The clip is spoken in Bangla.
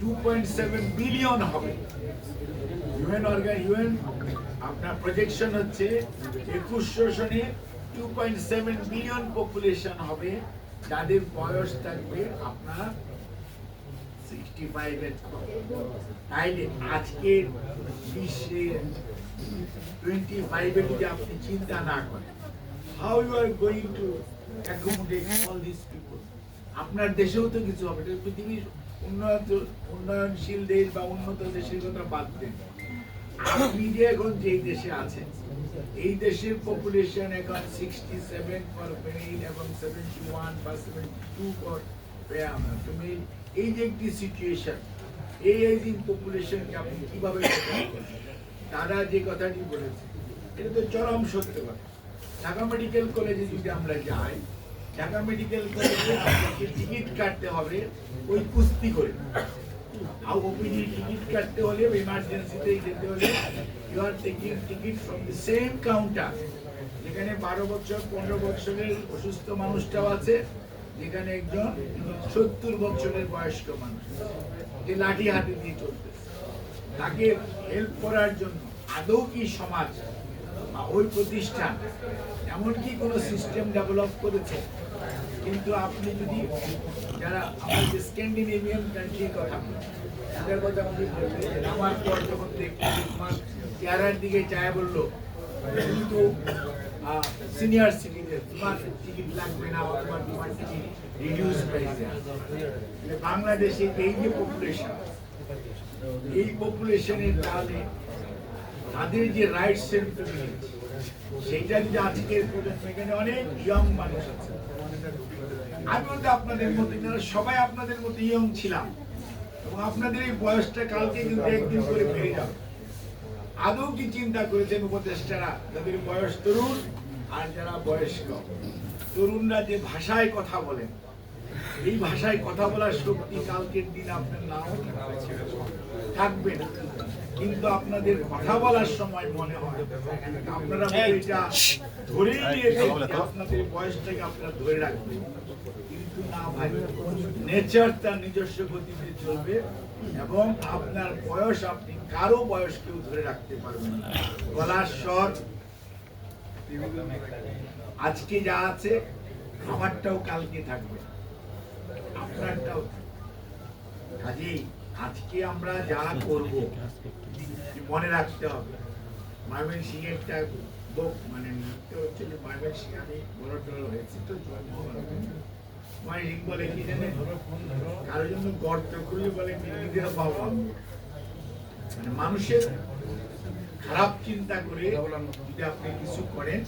টু পয়েন্ট সেভেন বিলিয়ন হবে। ইউএন অর্গান ইউএন আপনার প্রজেকশন হচ্ছে একুশশো সনে two point seven billion population হবে। যাদের বয়স থাকবে আপনার সিক্সটি ফাইভের তাইলে আজকের বিশ্বে টোয়েন্টি ফাইভে যদি আপনি চিন্তা না করেন how you are going to accommodate all this people আপনার দেশেও তো কিছু হবে পৃথিবীর উন্নয়নশীল দেশ বা উন্নত দেশের কথা বাদ দেন। আপনি যে এখন যেই দেশে আছেন, এই দেশের পপুলেশন এখন সিক্সটি সেভেন ফর মেল এবং সেভেন্টি ওয়ান বা সেভেন্টি টু ফর ফিমেল এই যে একটি সিচুয়েশন এই এজিং পপুলেশনকে আপনি কীভাবে তারা যে কথাটি বলেছে, এটা তো চরম সত্য কথা। ঢাকা মেডিকেল কলেজে যদি আমরা যাই ঢাকা মেডিকেল কলেজে আপনাকে টিকিট কাটতে হবে ওই কুস্তি করে। আর ওপিডি টিকিট কাটতে হলে এমার্জেন্সিতে যেতে হলে you are taking ticket from the same counter যেখানে বারো বছর, পনেরো বছরের অসুস্থ মানুষটাও আছে, যেখানে একজন সত্তর বছরের বয়স্ক মানুষ যে লাঠি হাতে নিয়ে চলতেছে। তাকে হেল্প করার জন্য আদৌ কি সমাজ বা ওই প্রতিষ্ঠান, এমনকি কোনো সিস্টেম ডেভেলপ করেছে। কিন্তু আপনি যদি যারা আমাদের স্ক্যান্ডিনেভিয়ান কান্ট্রির কথা তাদের কথা আপনি বলবে, আমার পর যখন দেখতে তোমার চেহারার দিকে চায় বলল, কিন্তু সিনিয়র সিটিজেন তোমার টিকিট লাগবে না, অথবা তোমার টিকিট রিডিউস প্রাইসে বাংলাদেশে এই যে পপুলেশন এই পপুলেশনের কারণে তাদের যে রাইটস প্রিভিলেজ সেইটা যদি আজকের এখানে অনেক ইয়ং মানুষ আছে। আমিও তো আপনাদের মতো যারা সবাই আপনাদের মতো ইয়ং ছিলাম, এবং আপনাদের এই বয়সটা কালকে কিন্তু একদিন করে ফিরে যাবে। আদৌ কি চিন্তা করেছেন উপদেষ্টারা? যাদের বয়স তরুণ আর যারা বয়স্ক। তরুণরা যে ভাষায় কথা বলেন এই ভাষায় কথা বলার শক্তি কালকের দিন আপনার নাও থাকবে। না। কিন্তু আপনাদের কথা বলার সময় মনে হয় আপনারা এটা ধরেই আপনাদের বয়সটাকে আপনারা ধরে রাখবেন। কিন্তু না ভাই নেচার তার নিজস্ব গতিতে চলবে এবং আপনার বয়স আপনি কারও বয়স কেউ ধরে রাখতে পারবেন না। গলার স্বর আজকে যা আছে আমারটাও কালকে থাকবে। আজকে আমরা যা করব, মনে রাখতে হবে। সিং একটা লোক মানে নৃত্য হচ্ছে যে সিং আমি বড় হয়েছি তো সিং বলে কি জানে? কারোর জন্য গর্ত খুললে বলে বাবা মানে মানুষের খারাপ চিন্তা করে যদি আপনি কিছু করেন